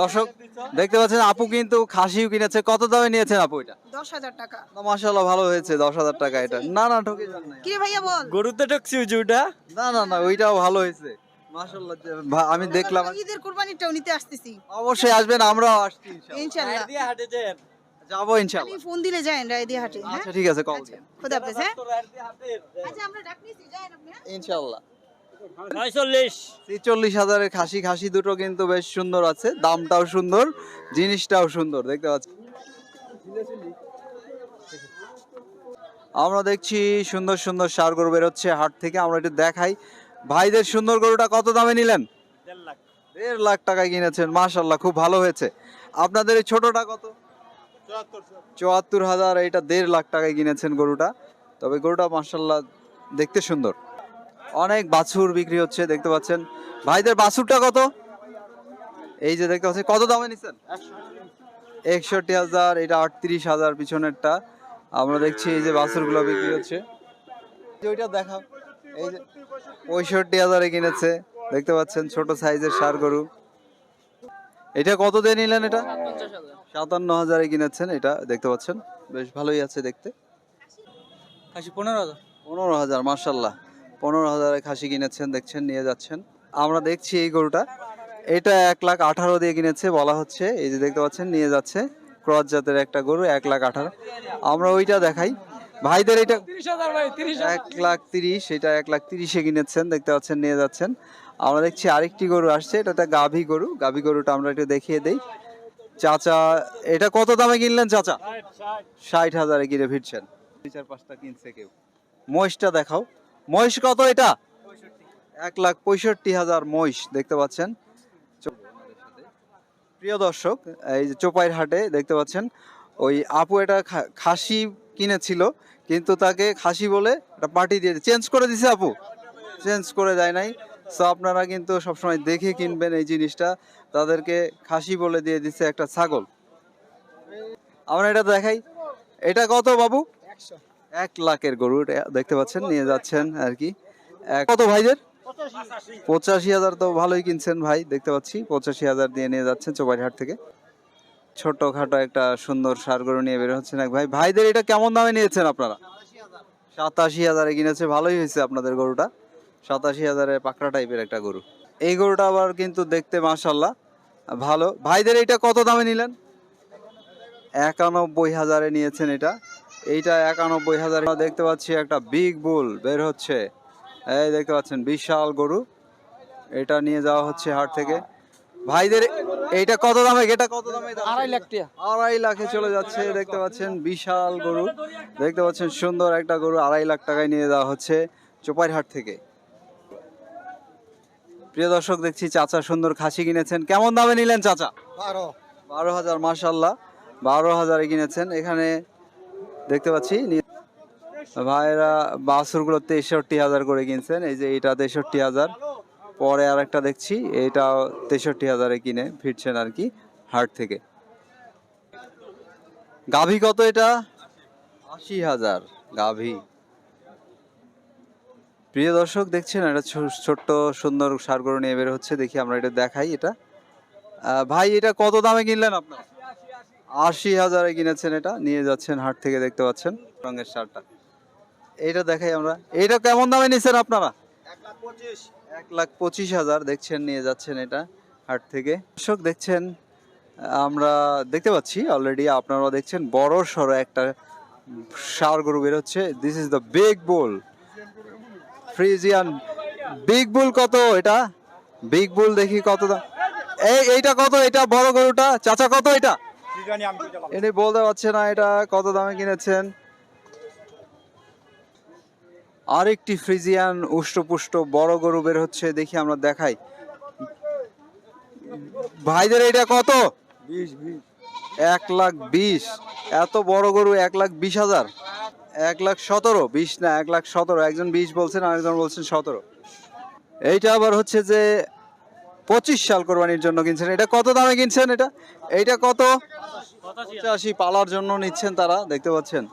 দর্শক দেখতে পাচ্ছেন আপু কিন্তু খাসিও কিনেছে। কত দামে নিয়েছেন আপু এটা? দশ হাজার টাকা। মাসাল্লাহ ভালো হয়েছে দশ হাজার টাকা এটা। না না ঠকে যান ভাইয়া বল। গরুতে ঠকছি ওটা। না না না ওইটাও ভালো হয়েছে। আমি দেখলাম। ঈদের কোরবানিটাও নিতে আসতেছি। অবশ্যই আসবেন আমরাও আসছি ইনশাআল্লাহ। ইনশাল্লাহ হাটে যেন। যাব আমি ইনশাআল্লাহ ফোন দিলে যাই রায়দি হাটে হ্যাঁ? আচ্ছা ঠিক আছে কল আচ্ছা খোদা হাফেজ হ্যাঁ? আচ্ছা আমরা আপনি হ্যাঁ? ইনশাআল্লাহ। ছিচল্লিশ হাজারের খাসি খাসি দুটো কিন্তু বেশ সুন্দর আছে। দামটাও সুন্দর জিনিসটাও সুন্দর দেখতে পাচ্ছি আমরা দেখছি সুন্দর সুন্দর সার গরু বেরোচ্ছে হাট থেকে আমরা একটু দেখাই। ভাইদের সুন্দর গরুটা কত দামে নিলেন? দেড় লাখ। টাকায় কিনেছেন মাশাল্লাহ খুব ভালো হয়েছে। আপনাদের এই ছোটটা কত? চুয়াত্তর হাজার এটা দেড় লাখ টাকায় কিনেছেন গরুটা। তবে গরুটা মাশাল্লাহ দেখতে সুন্দর। অনেক বাছুর বিক্রি হচ্ছে দেখতে পাচ্ছেন। ভাইদের বাছুরটা কত? এই যে দেখতে পাচ্ছেন কত দামে নিচ্ছেন একষট্টি হাজার এটা আটত্রিশ হাজার পিছনেরটা। আমরা দেখছি এই যে বাছুরগুলো বিক্রি হচ্ছে। ওইটা দেখা এই যে পঁয়ষট্টি হাজারে কিনেছে দেখতে পাচ্ছেন ছোট সাইজের সার গরু। এটা কত দিয়ে নিলেন এটা? সাতান্ন হাজারে কিনেছেন এটা দেখতে পাচ্ছেন। বেশ ভালোই আছে দেখতে। পনেরো হাজার। পনেরো হাজার মার্শাল্লাহ পনেরো হাজারে খাসি কিনেছেন দেখছেন নিয়ে যাচ্ছেন। আমরা দেখছি এই গরুটা। এটা এক লাখ আঠারো দিয়ে কিনেছে বলা হচ্ছে। এই যে দেখতে পাচ্ছেন নিয়ে যাচ্ছে। ক্রস জাতের একটা গরু এক লাখ আঠারো। আমরা ওইটা দেখাই। ভাইদের এটা এক লাখ তিরিশ এটা এক লাখ তিরিশে কিনেছেন দেখতে পাচ্ছেন নিয়ে যাচ্ছেন। আমরা দেখছি আরেকটি গরু আসছে এটা একটা গাভী গরু। গাভী গরুটা আমরা একটু দেখিয়ে দেই। চাচা এটা কত দামে কিনলেন চাচা? ষাট হাজারে কিনে ফিরছেন। চার পাঁচটা কিনছে কেউ। মহিষটা দেখাও। মহিষ কত এটা? এক লাখ পঁয়ষট্টি হাজার মহিষ দেখতে পাচ্ছেন। প্রিয় দর্শক এই যে চোপাইর হাটে দেখতে পাচ্ছেন ওই আপু এটা খা- খাসি কিনেছিল কিন্তু তাকে খাসি বলে এটা পার্টি দিয়ে চেঞ্জ করে দিছে আপু। চেঞ্জ করে দেয় নাই। সো আপনারা কিন্তু সবসময় দেখে কিনবেন এই জিনিসটা। তাদেরকে খাসি বলে দিয়ে দিচ্ছে একটা ছাগল। আমরা এটা দেখাই। এটা কত বাবু? এক লাখের গরু দেখতে পাচ্ছেন নিয়ে যাচ্ছেন আর কি। কত ভাইদের? পঁচাশি। হাজার তো ভালোই কিনছেন ভাই দেখতে পাচ্ছি। পঁচাশি হাজার দিয়ে নিয়ে যাচ্ছেন চোপাইহাট থেকে। ছোট খাটো একটা সুন্দর সার গরু নিয়ে বের হচ্ছেন এক ভাই। ভাইদের এটা কেমন দামে নিয়েছেন আপনারা? সাতাশি হাজারে কিনেছে ভালোই হয়েছে আপনাদের গরুটা। সাতাশি হাজারে পাকড়া টাইপের একটা গরু। এই গরুটা আবার কিন্তু দেখতে মাশাল্লাহ ভালো। ভাইদের এটা কত দামে নিলেন? একানব্বই হাজারে নিয়েছেন এটা। এইটা একানব্বই হাজার। দেখতে পাচ্ছি একটা বিগ বুল বের হচ্ছে। এই দেখতে পাচ্ছেন বিশাল গরু। এটা নিয়ে যাওয়া হচ্ছে হাট থেকে। ভাইদের এইটা কত দামে? এটা কত দামে? আড়াই লাখ টাকা। আড়াই লাখে চলে যাচ্ছে। দেখতে পাচ্ছেন বিশাল গরু। দেখতে পাচ্ছেন সুন্দর একটা গরু আড়াই লাখ টাকায় নিয়ে যাওয়া হচ্ছে চোপাইরহাট থেকে। প্রিয় দর্শক দেখছি চাচা সুন্দর খাসি কিনেছেন। কেমন দামে নিলেন চাচা? বারো। বারো হাজার মাসাল্লাহ বারো হাজারে কিনেছেন। এখানে দেখতে পাচ্ছি। ভাইরা বাছুরগুলো তেষট্টি হাজার করে কিনছেন। এই যে এটা তেষট্টি হাজার। পরে আর একটা দেখছি এইটাও তেষট্টি হাজারে কিনে ফিরছেন আর কি, হাট থেকে। গাভী কত এটা? আশি হাজার গাভী। প্রিয় দর্শক, দেখছেন এটা ছোট্ট সুন্দর সার গরু নিয়ে বের হচ্ছে। দেখি আমরা এটা দেখাই এটা। ভাই, এটা কত দামে কিনলেন আপনার? আশি হাজারে কিনেছেন এটা, নিয়ে যাচ্ছেন হাট থেকে, দেখতে পাচ্ছেন রঙের শার্টটা। এটা দেখাই আমরা। এটা কেমন দামে নিছেন আপনারা? এক লাখ পঁচিশ হাজার দেখছেন, নিয়ে যাচ্ছেন এটা হাট থেকে। দর্শক, দেখছেন, আমরা দেখতে পাচ্ছি অলরেডি আপনারা দেখছেন, বড় সড়ো একটা সার গরু বেরোচ্ছে। This is the big bull Friesian big bull কত এটা? বিগ বুল দেখি কত দাম। এই, এইটা কত? এটা বড় গরুটা? চাচা, কত এটা? এনে বলতে পারছে না এটা কত দামে কিনেছেন। আরেকটি ফ্রিজিয়ান উষ্টপুষ্ট বড় গরু বের হচ্ছে দেখি আমরা দেখাই। ভাইদের এটা কত? এক লাখ বিশ। এত বড় গরু এক লাখ বিশ হাজার। এক লাখ সতেরো। বিশ না এক লাখ সতেরো। একজন বিশ বলছেন আরেকজন বলছেন সতেরো। এইটা আবার হচ্ছে যে পঁচিশ সাল কোরবানির জন্য কিনছেন। এটা কত দামে কিনছেন এটা? এইটা কত? পঁচাশি পালার জন্য নিচ্ছেন তারা দেখতে পাচ্ছেন।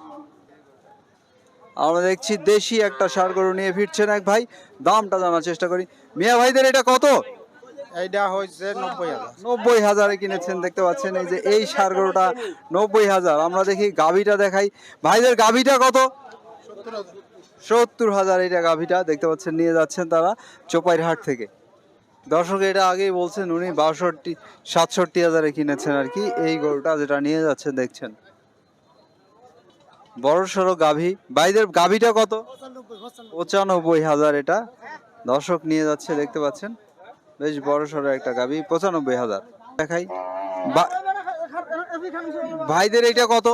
আমরা দেখছি দেশি একটা সার গরু নিয়ে ফিরছেন এক ভাই। দামটা জানার চেষ্টা করি। মিয়া ভাইদের এটা কত? এইটা হয়েছে নব্বই হাজার। নব্বই হাজারে কিনেছেন দেখতে পাচ্ছেন। এই যে এই সার গরুটা নব্বই হাজার। আমরা দেখি গাভিটা দেখাই। ভাইদের গাভিটা কত? সত্তর হাজার। এটা গাভিটা দেখতে পাচ্ছেন নিয়ে যাচ্ছেন তারা চোপাইর হাট থেকে। দর্শক এটা আগেই বলছেন উনি বাষট্টি সাতষট্টি হাজারে কিনেছেন আর কি। এই গরুটা যেটা নিয়ে যাচ্ছেন দেখছেন। বড় সড়ো গাভি। ভাইদের গাভিটা কত? পঁচানব্বই হাজার এটা। দর্শক নিয়ে যাচ্ছে দেখতে পাচ্ছেন। বেশ বড় সড়ো একটা গাভি পঁচানব্বই হাজার। দেখাই। ভাইদের এটা কত?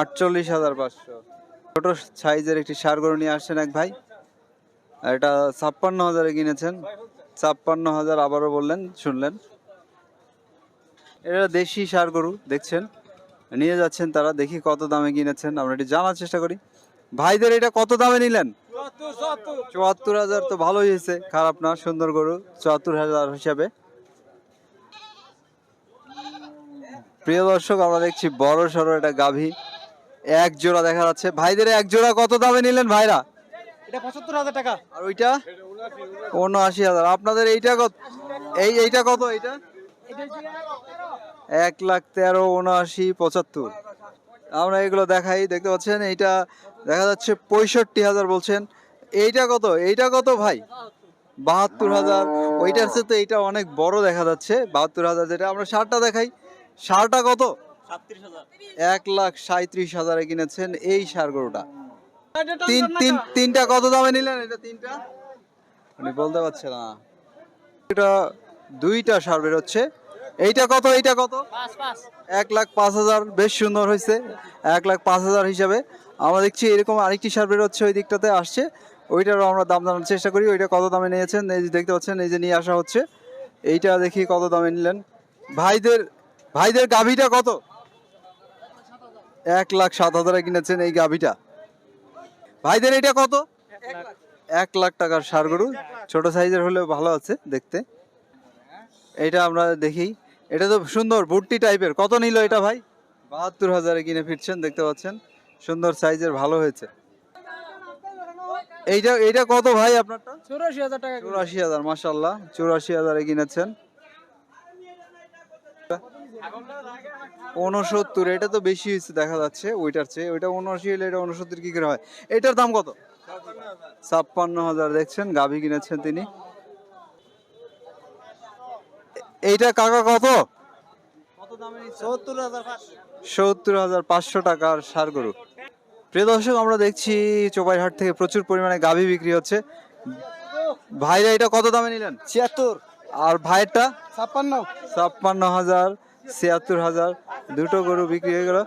আটচল্লিশ হাজার পাঁচশো। ছোট সাইজের একটি সার গরু নিয়ে আসছেন এক ভাই। এটা ছাপ্পান্ন হাজারে কিনেছেন। ছাপ্পান্ন হাজার আবারও বললেন, শুনলেন। এটা দেশি সার গরু, দেখছেন? নিয়ে যাচ্ছেন তারা, দেখি কত দামে কিনেছেন। আমরা এটি জানার চেষ্টা করি। ভাইদের এটা কত দামে নিলেন? চুয়াত্তর হাজার তো ভালোই হয়েছে। খারাপ না, সুন্দর গরু, চুয়াত্তর হাজার হিসাবে। প্রিয় দর্শক, আমরা দেখছি বড় সড়ো একটা গাভী। এক জোড়া দেখা যাচ্ছে ভাইদের এক জোড়া কত দামে নিলেন ভাইরা? এটা পঁচাত্তর হাজার টাকা। আর ওইটা? উনআশি হাজার। আপনাদের এইটা কত? এই এইটা কত এইটা? এক লাখ তেরো উনআশি পঁচাত্তর। আমরা এগুলো দেখাই দেখতে পাচ্ছেন? এইটা দেখা যাচ্ছে পঁয়ষট্টি হাজার বলছেন। এইটা কত? এইটা কত ভাই? বাহাত্তর হাজার। ওইটার তো এইটা অনেক বড় দেখা যাচ্ছে বাহাত্তর হাজার যেটা। আমরা সারটা দেখাই। সারটা কত? এক লাখ সাঁত্রিশ হাজারে কিনেছেন এই সার গরুটা। তিন তিন তিনটা কত দামে নিলেন এটা তিনটা? উনি বলতে পারছে না। এটা দুইটা সার বেরোচ্ছে এইটা কত? এইটা কত? পাঁচ পাঁচ। এক লাখ পাঁচ হাজার। বেশ সুন্দর হয়েছে। এক লাখ পাঁচ হাজার হিসাবে। আমরা দেখছি এরকম আরেকটি সার বেরোচ্ছে ওই দিকটাতে আসছে। ওইটারও আমরা দাম জানার চেষ্টা করি। ওইটা কত দামে নিয়েছেন? এই যে দেখতে পাচ্ছেন এই যে নিয়ে আসা হচ্ছে। এইটা দেখি কত দামে নিলেন। ভাইদের ভাইদের গাভিটা কত? এক লাখ সাত হাজারে কিনেছেন এই গাভিটা। ভাইদের এটা কত? এক লাখ টাকার সার গরু। ছোট সাইজের হলেও ভালো আছে দেখতে। এটা আমরা দেখি। এটা তো সুন্দর ভুট্টি টাইপের কত নিল এটা ভাই? বাহাত্তর হাজারে কিনে ফিরছেন দেখতে পাচ্ছেন। সুন্দর সাইজের ভালো হয়েছে। এইটা এইটা কত ভাই আপনারটা? চুরাশি হাজার টাকা চুরাশি হাজার মাসাল্লাহ চুরাশি হাজারে কিনেছেন। উনসত্তর এটা তো বেশি হয়েছে দেখা যাচ্ছে ওইটার চেয়ে। ওইটা উনআশি হলে এটা উনসত্তর কি করে হয়? এটার দাম কত? ছাপ্পান্ন হাজার দেখছেন? গাভী কিনেছেন তিনি। এইটা কাকা কত? সত্তর হাজার পাঁচশো টাকার সার গরু। প্রিয় দর্শক আমরা দেখছি চোপাইহাট থেকে প্রচুর পরিমাণে গাভী বিক্রি হচ্ছে। ভাইরা এটা কত দামে নিলেন? ছিয়াত্তর। আর ভাইয়েরটা? ছাপ্পান্ন। ছাপ্পান্ন হাজার। ছিয়াত্তর হাজার দুটো গরু বিক্রি হয়ে গেল।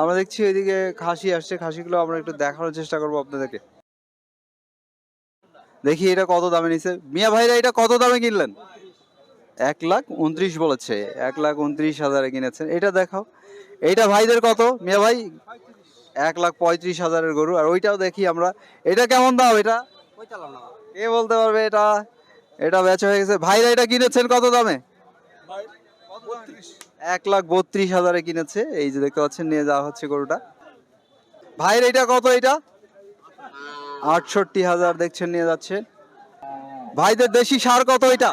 আমরা দেখছি ওইদিকে খাসি আসছে, খাসিগুলো আমরা একটু দেখানোর চেষ্টা করব আপনাদেরকে। দেখি এটা কত দামে নিছে। মিয়া ভাইরা, এটা কত দামে কিনলেন? এক লাখ উনত্রিশ বলেছে, এক লাখ উনত্রিশ হাজারে কিনেছেন। এটা দেখাও। এইটা ভাইদের কত? মিয়া ভাই, এক লাখ পঁয়ত্রিশ হাজারের গরু। আর ওইটাও দেখি আমরা। এটা কেমন দাম এটা? কে বলতে পারবে এটা? এটা বেচা হয়ে গেছে। ভাইরা এটা কিনেছেন কত দামে? এক লাখ বত্রিশ হাজারে কিনেছে। এই যে দেখতে পাচ্ছেন, নিয়ে যাওয়া হচ্ছে গরুটা। ভাইয়ের এটা কত এটা আটষট্টি হাজার দেখছেন, নিয়ে যাচ্ছে ভাইদের দেশি সার কত এটা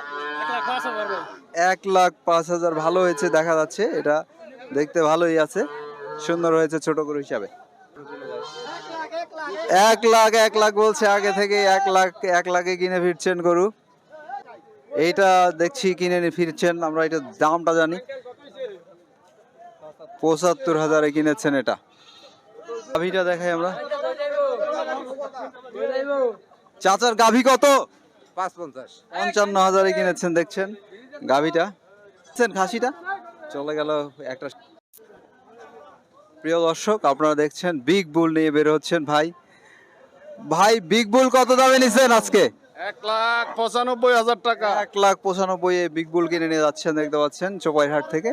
এক লাখ পাঁচ হাজার। ভালো হয়েছে, দেখা যাচ্ছে। এটা দেখতে ভালোই আছে। সুন্দর হয়েছে ছোট গরু হিসাবে। এক লাখ এক লাখ বলছে, আগে থেকে এক লাখ, এক লাখে কিনে ফিরছেন গরু। এইটা দেখছি কিনে ফিরছেন আমরা এটা দামটা জানি। পঁচাত্তর হাজারে কিনেছেন এটা। গাভিটা দেখাই আমরা। চাচার গাভি কত? পাঁচ পঞ্চাশ পঞ্চান্ন হাজারে কিনেছেন দেখছেন? গাভিটা। খাসিটা? চলে গেল একটা প্রিয় দর্শক আপনারা দেখছেন বিগ বুল নিয়ে বের হচ্ছেন ভাই। ভাই বিগ বুল কত দামে নিছেন আজকে? এক লাখ পঁচানব্বই হাজার টাকা। এক লাখ পঁচানব্বই বিগ বুল কিনে নিয়ে যাচ্ছেন দেখতে পাচ্ছেন চোপাইহাট থেকে।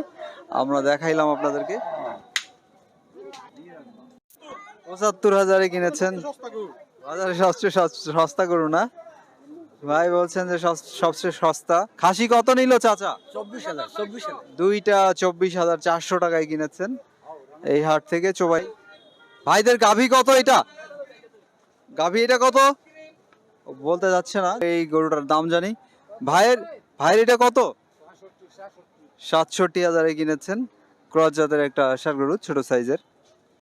আমরা দেখাইলাম আপনাদেরকে। পঁচাত্তর হাজারে কিনেছেন। বাজারে সবচেয়ে সস্তা করু না? ভাই বলছেন যে সবচেয়ে সস্তা। খাসি কত নিল চাচা? চব্বিশ হাজার চব্বিশ দুইটা চব্বিশ হাজার চারশো টাকায় কিনেছেন। এই হাট থেকে চোবাই ভাইদের গাভী কত এটা? গাভী এটা কত? বলতে যাচ্ছে না, এই গরুটার দাম জানি। ভাইয়ের ভাইয়ের এটা কত? সাতষট্টি হাজারে কিনেছেন, ক্রস জাতের একটা আশার গরু, ছোট সাইজের